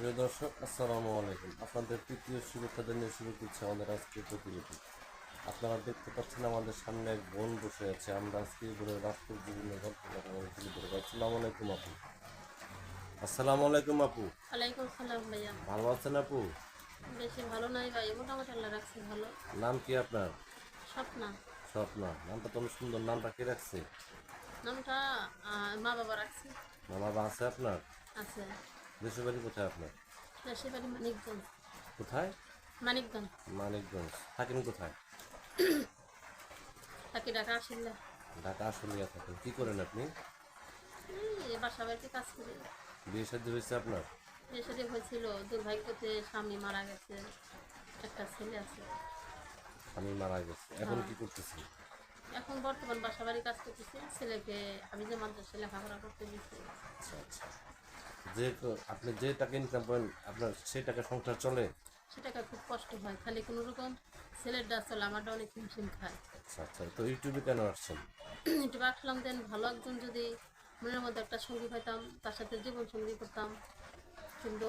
প্রিয় দর্শক আসসালামু আলাইকুম। আপনাদের তৃতীয় শুভেচ্ছা জানিয়ে শুরু করছে আমাদের আজকের প্রতিলিপি আপনারা দেখতে পাচ্ছেন আমাদের সামনে এক বোন বসে আছে। আমরা আজকে বোনের বাস্তব বিভিন্ন গল্প কথা তুলে ধরবো। আসসালামু আলাইকুম আপু। আসসালামু আলাইকুম আপু। ওয়ালাইকুম সালাম ভাইয়া। ভালো আছেন আপু? বেশি ভালো নাই ভাই। মোটামুটি আল্লাহ রাখছে ভালো। নাম কি আপনার? স্বপ্না। স্বপ্না। নামটা তো সুন্দর। নামটা কে রাখছে? নামটা মা বাবা রাখছে। মা বাবা আছে আপনার? আছে। দেশের বাড়ি কোথায় আপনার? দেশের বাড়ি মানিকগঞ্জ। কোথায়? মানিকগঞ্জ। মানিকগঞ্জ। থাকেন কোথায়? তাকে ডাকা আসিল্লা। ঢাকা আসলিয়া থাকেন। কি করেন আপনি? বাসা বাড়িতে কাজ করি। বিয়ে সাথে হয়েছে আপনার? দেশে হয়েছিল। দুর্ভাগ্যতে স্বামী মারা গেছে। একটা ছেলে আছে। স্বামী মারা গেছে। এখন কি করতেছি এখন বর্তমান বাসা বাড়ি কাজ করতেছি। ছেলেকে আমি যে মাদ্রাসা লেখাপড়া করতে দিচ্ছি আচ্ছা আচ্ছা। যে আপনি যে টাকা ইনকাম করেন আপনার সেই টাকা সংসার চলে? সেটাকে খুব কষ্ট হয় খালি কোনো রকম ছেলের ডাক চলে আমারটা অনেক হিমশিম খায়। আচ্ছা আচ্ছা তো ইউটিউবে কেন আসছেন? একটু ভাবলাম দেন ভালো একজন যদি মনের মধ্যে একটা সঙ্গী পাইতাম তার সাথে জীবন সঙ্গী করতাম কিন্তু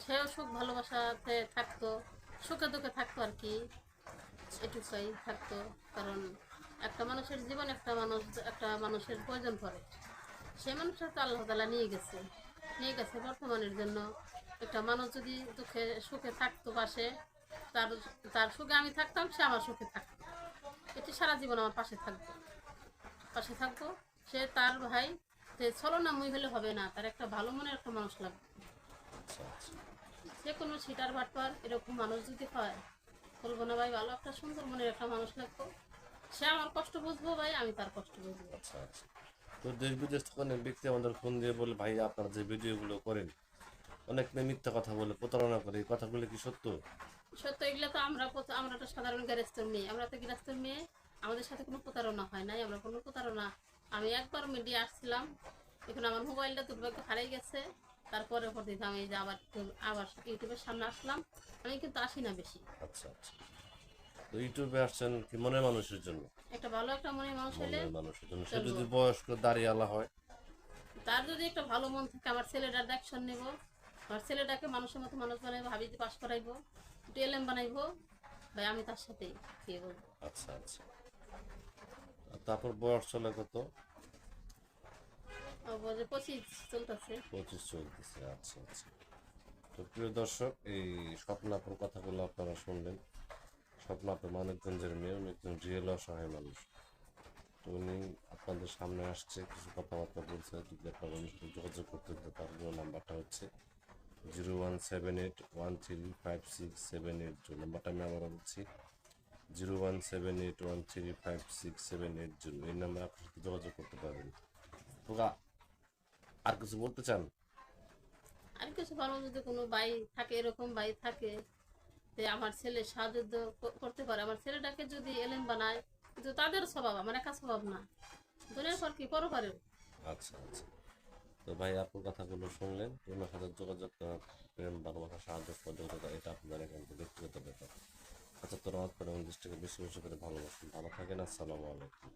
সেও সুখ ভালোবাসাতে থাকতো সুখে দুঃখে থাকতো আর কি এটুকুই থাকতো কারণ একটা মানুষের জীবন একটা মানুষ একটা মানুষের প্রয়োজন পড়ে। সেই মানুষটা তো আল্লাহ তালা নিয়ে গেছে। নিয়ে গেছে বর্তমানের জন্য। একটা মানুষ যদি দুঃখে সুখে থাকতো পাশে, তার তার সুখে আমি থাকতাম, সে আমার সুখে থাকতো। এটি সারা জীবন আমার পাশে থাকতো পাশে থাকব, সে তার ভাই, যে মুই হলে হবে না, তার একটা ভালো মনের একটা মানুষ লাগবে। যে কোনো সিটার ভাটপার এরকম মানুষ যদি হয়, বলব না ভাই, ভালো একটা সুন্দর মনের একটা মানুষ লাগবো। সে আমার কষ্ট বুঝব ভাই, আমি তার কষ্ট বুঝব। আচ্ছা আচ্ছা। তো দেশ বিদেশ থেকে অনেক ব্যক্তি আমাদের ফোন দিয়ে বলে ভাই আপনারা যে ভিডিওগুলো করেন অনেক মেয়ে মিথ্যা কথা বলে প্রতারণা করে এই কথাগুলো কি সত্য? সত্য এগুলো তো আমরা আমরা তো সাধারণ গ্যারেস্তর মেয়ে। আমরা তো গৃহস্থর মেয়ে আমাদের সাথে কোনো প্রতারণা হয় নাই আমরা কোনো প্রতারণা। আমি একবার মিডিয়া আসছিলাম এখন আমার মোবাইলটা দুর্ভাগ্য হারিয়ে গেছে। তারপরে পর দিতে আমি যে আবার আবার ইউটিউবের সামনে আসলাম। আমি কিন্তু আসি না বেশি। আচ্ছা আচ্ছা। তো ইউটিউবে আসছেন কি মনের মানুষের জন্য? একটা ভালো একটা মনে মানুষ হলে মনের মানুষের জন্য। সে যদি বয়স্ক দাঁড়িয়ে হয়? তার যদি একটা ভালো মন থাকে আমার ছেলেটার দেখশন নেব। আমার ছেলেটাকে মানুষের মতো মানুষ বানাইবো হাবিজি পাস করাইবো একটু এলএম বানাইবো। ভাই আমি তার সাথেই কি বলব। আচ্ছা আচ্ছা। তারপর বয়স চলে কত? পঁচিশ চলতেছে। পঁচিশ চলতেছে আচ্ছা আচ্ছা। তো প্রিয় দর্শক এই স্বপ্নাপুর কথাগুলো আপনারা শুনলেন। স্বপ্নাপুর মানিকগঞ্জের মেয়ে উনি একজন রিয়েল অসহায় মানুষ। তো উনি আপনাদের সামনে আসছে, কিছু কথাবার্তা বলছে যদি আপনারা উনির সাথে যোগাযোগ করতে জন্য নাম্বারটা হচ্ছে zero one seven eight one three five six seven eight zero. নাম্বারটা আমি আবারও বলছি, zero one seven eight one three five six seven eight zero. এই নাম্বারে আপনার সাথে যোগাযোগ করতে পারবেন। তোকা আর কিছু বলতে চান? আর কিছু ভালো যদি কোনো ভাই থাকে এরকম, ভাই থাকে। যে আমার ছেলে সাহায্য করতে পারে, আমার ছেলেটাকে যদি এলেন বানায়, কিন্তু তাদের স্বভাব, আমার একা স্বভাব না। দুনিয়ার পর কি পরও পারে? আচ্ছা আচ্ছা। তো ভাই আপুর কথাগুলো শুনলেন, ওনার সাথে যোগাযোগ করার প্রেম, ভালোবাসা, সাহায্য, সহযোগিতা, এটা আপনাদের একান্ত ব্যক্তিগত ব্যাপার। আচ্ছা তোর আমার করে দেশটাকে বেশি বেশি করে ভালোবাসুন। ভালো থাকেন, আসসালামু আলাইকুম।